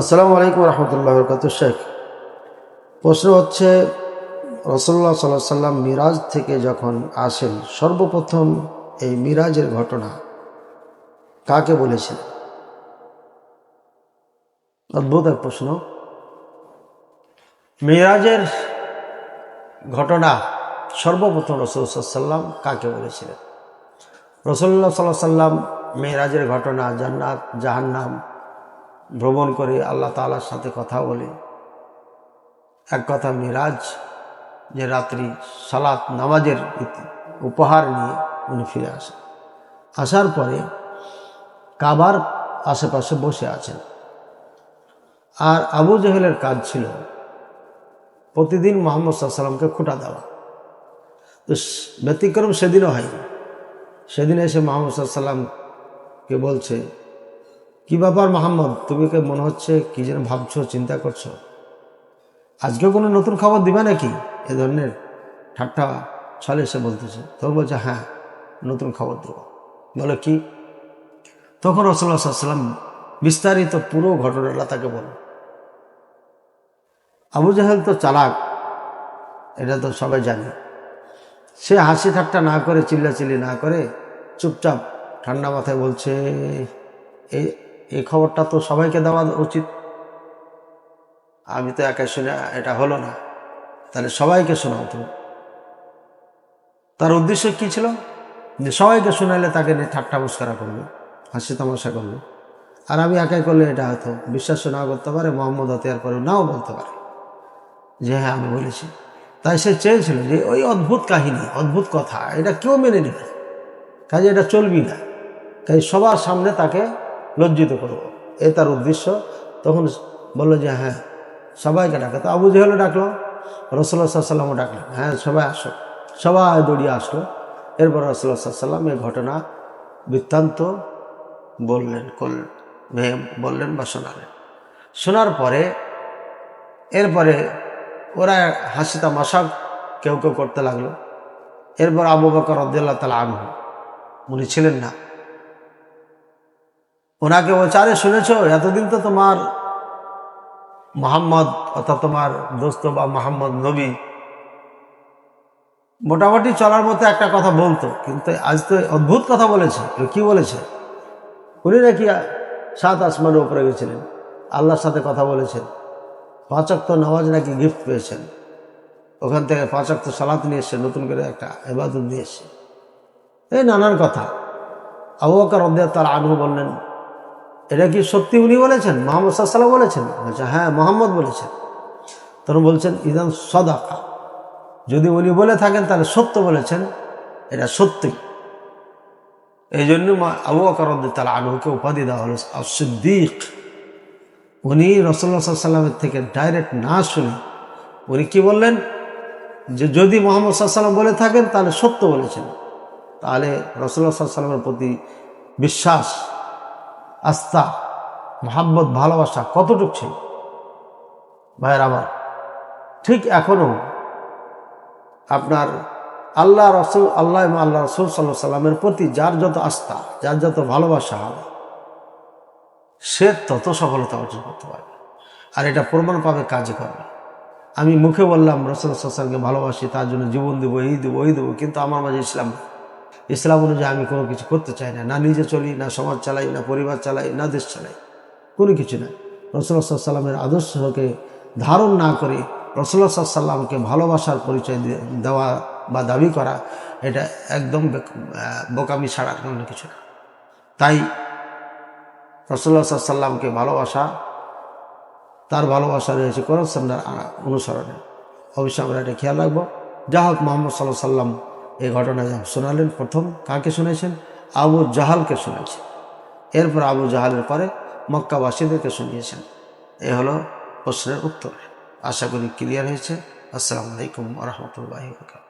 আসসালামু আলাইকুম রহমতুল্লাহ বরকাত শেখ। প্রশ্ন হচ্ছে রসল্লা সাল্লাহ সাল্লাম মিরাজ থেকে যখন আসেন, সর্বপ্রথম এই মিরাজের ঘটনা কাকে বলেছেন অদ্ভুত এক প্রশ্ন। মিরাজের ঘটনা সর্বপ্রথম রসুল্লাহাল্লাম কাকে বলেছিলেন? রসল্লা সাল্লাহ সাল্লাম মেয়েরাজের ঘটনা জান্নাত, জাহান্নাম ভ্রমণ করে আল্লাহ তালার সাথে কথা বলে। এক কথা মিরাজ, যে রাত্রি সালাত নামাজের উপহার নিয়ে উনি ফিরে আসেন। আসার পরে কাবার আশেপাশে বসে আছেন। আর আবু জেহেলের কাজ ছিল প্রতিদিন মোহাম্মদ সাল্লামকে খুঁটা দেওয়া। তো ব্যতিক্রম সেদিনও হয়নি। সেদিন এসে মোহাম্মদ সাল্লামকে বলছে কি ব্যাপার মোহাম্মদ? তুমি মনে হচ্ছে কি যেন ভাবছ, চিন্তা করছ? আজকে কোনো নতুন খবর দিবে নাকি? এ ধরনের ঠাট্টা ছলে এসে বলতেছে। তখন বলছে হ্যাঁ নতুন খবর দেবো। বলে, কি? তখন রসল্লা সাল্লাম বিস্তারিত পুরো ঘটনাটা তাকে বলো। আবু জাহেল তো চালাক, এটা তো সবাই জানে। সে হাসি ঠাট্টা না করে, চিল্লাচিল্লি না করে চুপচাপ ঠান্ডা মাথায় বলছে, এই এই খবরটা তো সবাইকে দেওয়া উচিত। আমি তো একা শুনে এটা হলো না। তাহলে সবাইকে শোনাও তুমি তার উদ্দেশ্য কি ছিল? যে সবাইকে শোনালে তাকে নিয়ে ঠাট্টা মস্করা করবে, হাসি তামাশা করবে। আর আমি একাই করলে এটা হয়তো বিশ্বাস না করতে পারে, মোহাম্মদ হতিয়ার পরে নাও বলতে পারে। যে হ্যাঁ আমি বলেছি। তাই সে চেয়েছিল যে ওই অদ্ভুত কাহিনী, অদ্ভুত কথা, এটা কেউ মেনে নেবে। কাজে এটা চলবি না। তাই সবার সামনে তাকে লজ্জিত করব। এ তার উদ্দেশ্য। তখন বলল যে হ্যাঁ সবাইকে ডাকে। তো আবু জেহেলও ডাকলো রসল্লা সাল্লামও হ্যাঁ সবাই আসো। সবাই দৌড়িয়ে আসলো। এরপর রসল্লা সাল্লাম এই ঘটনা বৃত্তান্ত বললেন করলেন বললেন, বা শোনালেন শোনার পরে, এরপরে ওরা হাসি তামাশা কেউ কেউ করতে লাগল। এরপর আবু বকর রদ্দাল্লাহ তালা আনহু, উনি ছিলেন না। ওনাকে বলছে, আরে শুনেছ, এতদিন তো তোমার মোহাম্মদ অর্থাৎ তোমার দোস্ত বা মোহাম্মদ নবী মোটামুটি চলার মতো একটা কথা বলতো, কিন্তু আজ তো অদ্ভুত কথা বলেছে। কি বলেছে? উনি নাকি সাত আসমানের উপরে গেছিলেন, আল্লাহর সাথে কথা বলেছেন। পাঁচক্ত নামাজ নাকি গিফট পেয়েছেন। ওখান থেকে পাঁচক্ত সালাত নিয়ে এসছে নতুন করে একটা এবাদত নিয়ে এসছে। এই নানান কথা। আবু বকর রব্দিয়া তার আনহু বললেন এটা কি সত্যি উনি বলেছেন? মোহাম্মদ সাল্লাম বলেছেন? বলছে হ্যাঁ মোহাম্মদ বলেছেন। তখন বলছেন, ইদান সদাকা। যদি উনি বলে থাকেন, তাহলে সত্য বলেছেন। এটা সত্যি। এই জন্য আবু রব্দি তার আনহুকে উপাধি দেওয়া হলো সিদ্দিক উনি রসল্লা সাল্লামের থেকে ডাইরেক্ট না শুনে উনি কি বললেন? যে যদি মোহাম্মদ সাল্লাম বলে থাকেন, তাহলে সত্য বলেছেন। তাহলে রসল্লা সাল্লামের প্রতি বিশ্বাস আস্থা মোহাম্মদ ভালোবাসা কতটুক ছিল? ভাইয়ের আমার, ঠিক এখনও আপনার আল্লাহ রসুল, আল্লাহ এবং আল্লাহ রসুল সাল্লাহ সাল্লামের প্রতি যার যত আস্থা, যার যত ভালোবাসা হবে সে তত সফলতা অর্জন করতে পারবে। আর এটা প্রমাণ পাবে কাজে করবে। আমি মুখে বললাম, রসুল সাল্লামকে ভালোবাসি, তার জন্য জীবন দেবো, এই দেবো, ওই দেবো, কিন্তু আমার মাঝে ইসলাম নেই। ইসলাম অনুযায়ী আমি কোনো কিছু করতে চাই না না নিজে চলি, না সমাজ চালাই, না পরিবার চালাই, না দেশ চালাই, কোনো কিছু না রসুল্লাহ সাল্লামের আদর্শকে ধারণ না করে রসুল্লাহ সাল্লামকে ভালোবাসার পরিচয় দেওয়া বা দাবি করা, এটা একদম বোকামি ছাড়া কোনো কিছু না। তাই রসুল্লাহ সাল্লামকে ভালোবাসা, তার ভালোবাসা রয়েছে কোরআন সন্ন্যার অনুসরণে। অবশ্যই আমরা এটা খেয়াল রাখব। যা হোক মোহাম্মদ সাল্লাহ সাল্লাম এই ঘটনা শোনালেন প্রথম কাকে শুনেছেন? আবু জাহালকে শুনেছেন। এরপর আবু জাহালের পরে মক্কাবাসীদেরকে শুনিয়েছেন। এ হলো প্রশ্নের উত্তর। আশা করি ক্লিয়ার হয়েছে। আসসালামু আলাইকুম রহমতুল্লাহ